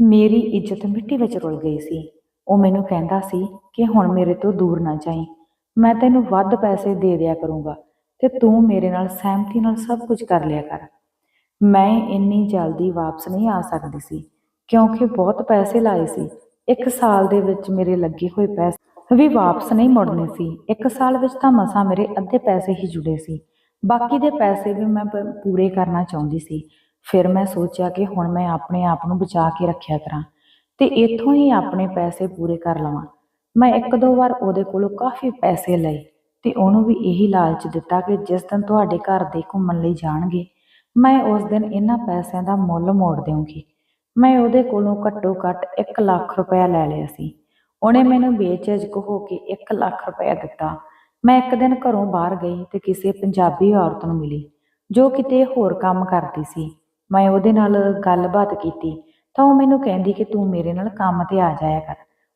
ਮੇਰੀ ਇੱਜ਼ਤ ਮਿੱਟੀ ਵਿੱਚ ਰੁਲ ਗਈ ਸੀ। ਉਹ ਮੈਨੂੰ ਕਹਿੰਦਾ ਸੀ ਕਿ ਹੁਣ ਮੇਰੇ ਤੋਂ ਦੂਰ ਨਾ ਜਾਈਂ। ਮੈਂ ਤੈਨੂੰ ਵੱਧ ਪੈਸੇ ਦੇ ਦਿਆ ਕਰੂੰਗਾ ਤੇ ਤੂੰ ਮੇਰੇ ਨਾਲ ਸਹਿਮਤੀ ਨਾਲ ਸਭ ਕੁਝ ਕਰ ਲਿਆ ਕਰ। ਮੈਂ ਇੰਨੀ ਜਲਦੀ ਵਾਪਸ ਨਹੀਂ ਆ ਸਕਦੀ ਸੀ ਕਿਉਂਕਿ ਬਹੁਤ ਪੈਸੇ ਲਾਏ ਸੀ। ਇੱਕ ਸਾਲ ਦੇ ਵਿੱਚ ਮੇਰੇ ਲੱਗੇ ਹੋਏ ਪੈਸੇ ਵੀ ਵਾਪਸ ਨਹੀਂ ਮੁੜਨੇ ਸੀ। ਇੱਕ ਸਾਲ ਵਿੱਚ ਤਾਂ ਮਸਾਂ ਮੇਰੇ ਅੱਧੇ ਪੈਸੇ ਹੀ ਜੁੜੇ ਸੀ। ਬਾਕੀ ਦੇ ਪੈਸੇ ਵੀ ਮੈਂ ਪੂਰੇ ਕਰਨਾ ਚਾਹੁੰਦੀ ਸੀ। ਫਿਰ ਮੈਂ ਸੋਚਿਆ ਕਿ ਹੁਣ ਮੈਂ ਆਪਣੇ ਆਪ ਨੂੰ ਬਚਾ ਕੇ ਰੱਖਿਆ ਕਰਾਂ ਤੇ ਇੱਥੋਂ ਹੀ ਆਪਣੇ ਪੈਸੇ ਪੂਰੇ ਕਰ ਲਵਾਂ। ਮੈਂ ਇੱਕ ਦੋ ਵਾਰ ਉਹਦੇ ਕੋਲੋਂ ਕਾਫੀ ਪੈਸੇ ਲਏ ਤੇ ਉਹਨੂੰ ਵੀ ਇਹੀ ਲਾਲਚ ਦਿੱਤਾ ਕਿ ਜਿਸ ਦਿਨ ਤੁਹਾਡੇ ਘਰ ਦੇ ਘੁੰਮਣ ਲਈ ਜਾਣਗੇ, ਮੈਂ ਉਸ ਦਿਨ ਇਹਨਾਂ ਪੈਸਿਆਂ ਦਾ ਮੁੱਲ ਮੋੜ ਦੇਵਾਂਗੀ ਮੈਂ ਉਹਦੇ ਕੋਲੋਂ ਘੱਟੋ ਘੱਟ 1 ਲੱਖ ਰੁਪਇਆ ਲੈ ਲਿਆ ਸੀ। ਉਹਨੇ ਮੈਨੂੰ ਬੇਝਿਜਕ ਹੋ ਕੇ 1 ਲੱਖ ਰੁਪਇਆ ਦਿੱਤਾ। ਮੈਂ ਇੱਕ ਦਿਨ ਘਰੋਂ ਬਾਹਰ ਗਈ ਤੇ ਕਿਸੇ ਪੰਜਾਬੀ ਔਰਤ ਨੂੰ ਮਿਲੀ ਜੋ ਕਿਤੇ ਹੋਰ ਕੰਮ ਕਰਦੀ ਸੀ। ਮੈਂ ਉਹਦੇ ਨਾਲ ਗੱਲਬਾਤ ਕੀਤੀ ਤਾਂ ਉਹ ਮੈਨੂੰ ਕਹਿੰਦੀ ਕਿ ਤੂੰ ਮੇਰੇ ਨਾਲ ਕੰਮ ਤੇ ਆ ਜਾਇਆ ਕਰ।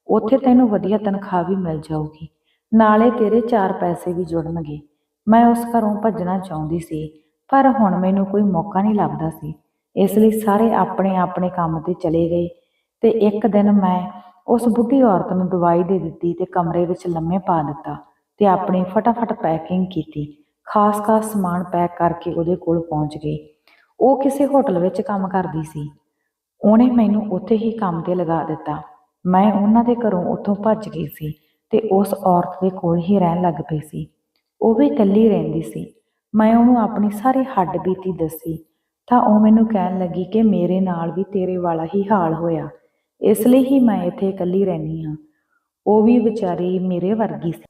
ਉੱਥੇ ਤੈਨੂੰ ਵਧੀਆ ਤਨਖਾਹ ਵੀ ਮਿਲ ਜਾਊਗੀ। ਨਾਲੇ ਤੇਰੇ ਚਾਰ ਪੈਸੇ ਵੀ ਜੁੜਨਗੇ। ਮੈਂ ਉਸ ਘਰੋਂ ਭੱਜਣਾ ਚਾਹੁੰਦੀ ਸੀ ਪਰ ਹੁਣ ਮੈਨੂੰ ਕੋਈ ਮੌਕਾ ਨਹੀਂ ਲੱਭਦਾ ਸੀ। ਇਸ ਲਈ ਸਾਰੇ ਆਪਣੇ ਆਪਣੇ ਕੰਮ ਤੇ ਚਲੇ ਗਏ ਤੇ ਇੱਕ ਦਿਨ ਮੈਂ ਉਸ ਬੁੱਢੀ ਔਰਤ ਨੂੰ ਦਵਾਈ ਦੇ ਦਿੱਤੀ ਤੇ ਕਮਰੇ ਵਿੱਚ ਲੰਮੇ ਪਾ ਦਿੱਤਾ ਤੇ ਆਪਣੀ ਫਟਾਫਟ ਪੈਕਿੰਗ ਕੀਤੀ। ਖਾਸ-ਖਾਸ ਸਮਾਨ ਪੈਕ ਕਰਕੇ ਉਹਦੇ ਕੋਲ ਪਹੁੰਚ ਗਈ। ਉਹ ਕਿਸੇ ਹੋਟਲ ਵਿੱਚ ਕੰਮ ਕਰਦੀ ਸੀ। ਉਹਨੇ ਮੈਨੂੰ ਉੱਥੇ ਹੀ ਕੰਮ ਤੇ ਲਗਾ ਦਿੱਤਾ। ਮੈਂ ਉਹਨਾਂ ਦੇ ਘਰੋਂ ਉੱਥੋਂ ਭੱਜ ਗਈ ਸੀ ਤੇ ਉਸ ਔਰਤ ਦੇ ਕੋਲ ਹੀ ਰਹਿਣ ਲੱਗ ਪਈ ਸੀ। ਉਹ ਵੀ ਇਕੱਲੀ ਰਹਿੰਦੀ ਸੀ। ਮੈਂ ਉਹਨੂੰ ਆਪਣੀ ਸਾਰੀ ਹੱਡ ਬੀਤੀ ਦੱਸੀ ਤਾਂ ਉਹ ਮੈਨੂੰ ਕਹਿਣ ਲੱਗੀ ਕਿ ਮੇਰੇ ਨਾਲ ਵੀ ਤੇਰੇ ਵਾਲਾ ਹੀ ਹਾਲ ਹੋਇਆ। ਇਸ ਲਈ ਹੀ ਮੈਂ ਇੱਥੇ ਇਕੱਲੀ ਰਹਿੰਦੀ ਹਾਂ। ਉਹ ਵੀ ਵਿਚਾਰੀ ਮੇਰੇ ਵਰਗੀ ਸੀ।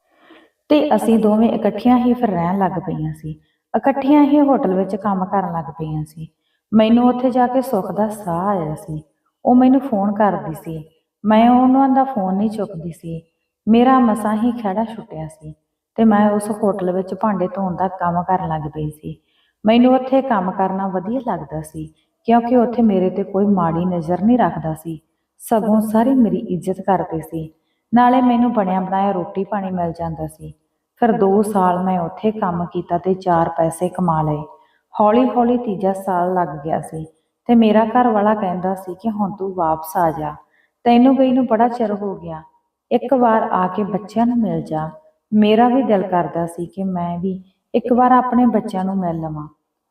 ਤੇ ਅਸੀਂ ਦੋਵੇਂ ਇਕੱਠੀਆਂ ਹੀ ਫਿਰ ਰਹਿਣ ਲੱਗ ਪਈਆਂ ਸੀ। ਇਕੱਠੀਆਂ ਹੀ ਹੋਟਲ ਵਿੱਚ ਕੰਮ ਕਰਨ ਲੱਗ ਪਈਆਂ ਸੀ। ਮੈਨੂੰ ਉੱਥੇ ਜਾ ਕੇ ਸੁੱਖ ਦਾ ਸਾਹ ਆਇਆ ਸੀ। ਉਹ ਮੈਨੂੰ ਫੋਨ ਕਰਦੀ ਸੀ। ਮੈਂ ਉਹਨਾਂ ਦਾ ਫੋਨ ਨਹੀਂ ਚੁੱਕਦੀ ਸੀ। ਮੇਰਾ ਮਸਾਂ ਹੀ ਖਹਿੜਾ ਛੁੱਟਿਆ ਸੀ ਤੇ ਮੈਂ ਉਸ ਹੋਟਲ ਵਿੱਚ ਭਾਂਡੇ ਧੋਣ ਦਾ ਕੰਮ ਕਰਨ ਲੱਗ ਪਈ ਸੀ। ਮੈਨੂੰ ਉੱਥੇ ਕੰਮ ਕਰਨਾ ਵਧੀਆ ਲੱਗਦਾ ਸੀ, ਕਿਉਂਕਿ ਉੱਥੇ ਮੇਰੇ ਤੇ ਕੋਈ ਮਾੜੀ ਨਜ਼ਰ ਨਹੀਂ ਰੱਖਦਾ ਸੀ। ਸਗੋਂ ਸਾਰੇ ਮੇਰੀ ਇੱਜ਼ਤ ਕਰਦੇ ਸੀ। ਨਾਲੇ ਮੈਨੂੰ ਬਣਿਆ ਬਣਾਇਆ ਰੋਟੀ ਪਾਣੀ ਮਿਲ ਜਾਂਦਾ ਸੀ। ਫਿਰ 2 ਸਾਲ ਮੈਂ ਉੱਥੇ ਕੰਮ ਕੀਤਾ ਤੇ 4 ਪੈਸੇ ਕਮਾ ਲਏ। ਹੌਲੀ ਹੌਲੀ ਤੀਜਾ ਸਾਲ ਲੱਗ ਗਿਆ ਸੀ ਤੇ ਮੇਰਾ ਘਰ ਵਾਲਾ ਕਹਿੰਦਾ ਸੀ ਕਿ ਹੁਣ ਤੂੰ ਵਾਪਸ ਆ ਜਾ। ਤੈਨੂੰ ਗਈ ਨੂੰ ਬੜਾ ਚਿਰ ਹੋ ਗਿਆ। ਇੱਕ ਵਾਰ ਆ ਕੇ ਬੱਚਿਆਂ ਨੂੰ ਮਿਲ ਜਾ। ਮੇਰਾ ਵੀ ਦਿਲ ਕਰਦਾ ਸੀ ਕਿ ਮੈਂ ਵੀ ਇੱਕ ਵਾਰ ਆਪਣੇ ਬੱਚਿਆਂ ਨੂੰ ਮਿਲ ਲਵਾਂ।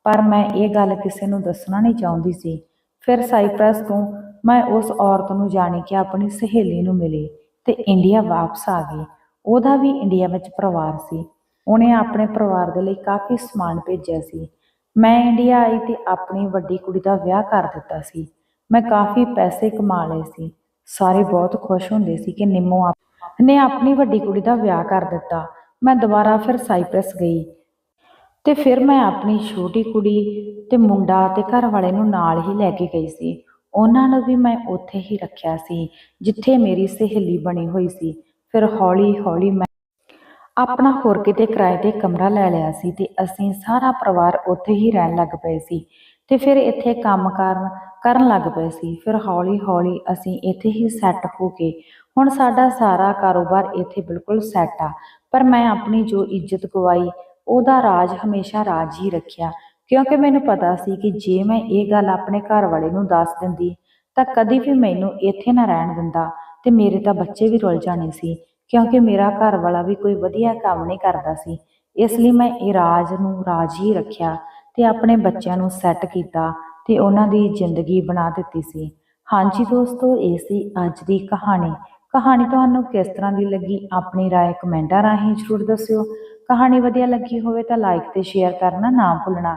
ਪਰ ਮੈਂ ਇਹ ਗੱਲ ਕਿਸੇ ਨੂੰ ਦੱਸਣਾ ਨਹੀਂ ਚਾਹੁੰਦੀ ਸੀ। ਫਿਰ ਸਾਈਪ੍ਰਸ ਤੋਂ ਮੈਂ ਉਸ ਔਰਤ ਨੂੰ ਜਾਣੀ ਕਿ ਆਪਣੀ ਸਹੇਲੀ ਨੂੰ ਮਿਲੀ ਤੇ ਇੰਡੀਆ ਵਾਪਸ ਆ ਗਈ। ਉਹਦਾ ਵੀ ਇੰਡੀਆ ਵਿੱਚ ਪਰਿਵਾਰ ਸੀ। ਉਹਨੇ ਆਪਣੇ ਪਰਿਵਾਰ ਦੇ ਲਈ ਕਾਫੀ ਸਮਾਨ ਭੇਜਿਆ ਸੀ। ਮੈਂ ਇੰਡੀਆ ਆਈ ਤੇ ਆਪਣੀ ਵੱਡੀ ਕੁੜੀ ਦਾ ਵਿਆਹ ਕਰ ਦਿੱਤਾ ਸੀ। ਮੈਂ ਕਾਫੀ ਪੈਸੇ ਕਮਾ ਲਏ ਸੀ। ਸਾਰੇ ਬਹੁਤ ਖੁਸ਼ ਹੁੰਦੇ ਸੀ ਕਿ ਨਿੰਮੋ ਆਪ- ਨੇ ਆਪਣੀ ਵੱਡੀ ਕੁੜੀ ਦਾ ਵਿਆਹ ਕਰ ਦਿੱਤਾ। ਮੈਂ ਦੁਬਾਰਾ ਫਿਰ ਸਾਈਪ੍ਰਸ ਗਈ ਤੇ ਫਿਰ ਮੈਂ ਆਪਣੀ ਛੋਟੀ ਕੁੜੀ ਤੇ ਮੁੰਡਾ ਤੇ ਘਰ ਵਾਲੇ ਨੂੰ ਨਾਲ ਹੀ ਲੈ ਕੇ ਗਈ ਸੀ। ਉਹਨਾਂ ਨੂੰ ਵੀ ਮੈਂ ਉੱਥੇ ਹੀ ਰੱਖਿਆ ਸੀ, ਜਿੱਥੇ ਮੇਰੀ ਸਹੇਲੀ ਬਣੀ ਹੋਈ ਸੀ। ਫਿਰ ਹੌਲੀ ਹੌਲੀ ਮੈਂ ਆਪਣਾ ਹੋਰ ਕਿਤੇ ਕਿਰਾਏ ਤੇ ਕਮਰਾ ਲੈ ਲਿਆ ਸੀ ਤੇ ਅਸੀਂ ਸਾਰਾ ਪਰਿਵਾਰ ਉੱਥੇ ਹੀ ਰਹਿਣ ਲੱਗ ਪਏ ਸੀ ਤੇ ਫਿਰ ਇੱਥੇ ਕੰਮ ਕਰਨ ਕਰਨ ਲੱਗ ਪਏ ਸੀ। ਫਿਰ ਹੌਲੀ ਹੌਲੀ ਅਸੀਂ ਇੱਥੇ ਹੀ ਸੈੱਟ ਹੋ ਕੇ, ਹੁਣ ਸਾਡਾ ਸਾਰਾ ਕਾਰੋਬਾਰ ਇੱਥੇ ਬਿਲਕੁਲ ਸੈੱਟ ਆ। ਪਰ ਮੈਂ ਆਪਣੀ ਜੋ ਇੱਜ਼ਤ ਗਵਾਈ, ਉਹਦਾ ਰਾਜ ਹਮੇਸ਼ਾ ਰਾਜ ਹੀ ਰੱਖਿਆ। ਕਿਉਂਕਿ ਮੈਨੂੰ ਪਤਾ ਸੀ ਕਿ ਜੇ ਮੈਂ ਇਹ ਗੱਲ ਆਪਣੇ ਘਰ ਵਾਲੇ ਨੂੰ ਦੱਸ ਦਿੰਦੀ ਤਾਂ ਕਦੀ ਵੀ ਮੈਨੂੰ ਇੱਥੇ ਨਾ ਰਹਿਣ ਦਿੰਦਾ ਤੇ ਮੇਰੇ ਤਾਂ ਬੱਚੇ ਵੀ ਰੁੱਲ ਜਾਣੇ ਸੀ ਕਿਉਂਕਿ ਮੇਰਾ ਘਰ ਵਾਲਾ ਵੀ ਕੋਈ ਵਧੀਆ ਕੰਮ ਨਹੀਂ ਕਰਦਾ ਸੀ ਇਸ ਲਈ ਮੈਂ ਇਹ ਰਾਜ ਨੂੰ ਰਾਜ ਹੀ ਰੱਖਿਆ ਤੇ ਆਪਣੇ ਬੱਚਿਆਂ ਨੂੰ ਸੈੱਟ ਕੀਤਾ ਤੇ ਉਹਨਾਂ ਦੀ ਜ਼ਿੰਦਗੀ ਬਣਾ ਦਿੱਤੀ ਸੀ ਹਾਂਜੀ ਦੋਸਤੋ ਇਹ ਸੀ ਅੱਜ ਦੀ ਕਹਾਣੀ ਕਹਾਣੀ ਤੁਹਾਨੂੰ ਕਿਸ ਤਰ੍ਹਾਂ ਦੀ ਲੱਗੀ ਆਪਣੀ رائے ਕਮੈਂਟਾਂ ਰਾਹੀਂ ਜ਼ਰੂਰ ਦੱਸਿਓ ਕਹਾਣੀ ਵਧੀਆ ਲੱਗੀ ਹੋਵੇ ਤਾਂ ਲਾਈਕ ਤੇ ਸ਼ੇਅਰ ਕਰਨਾ ਨਾ ਭੁੱਲਣਾ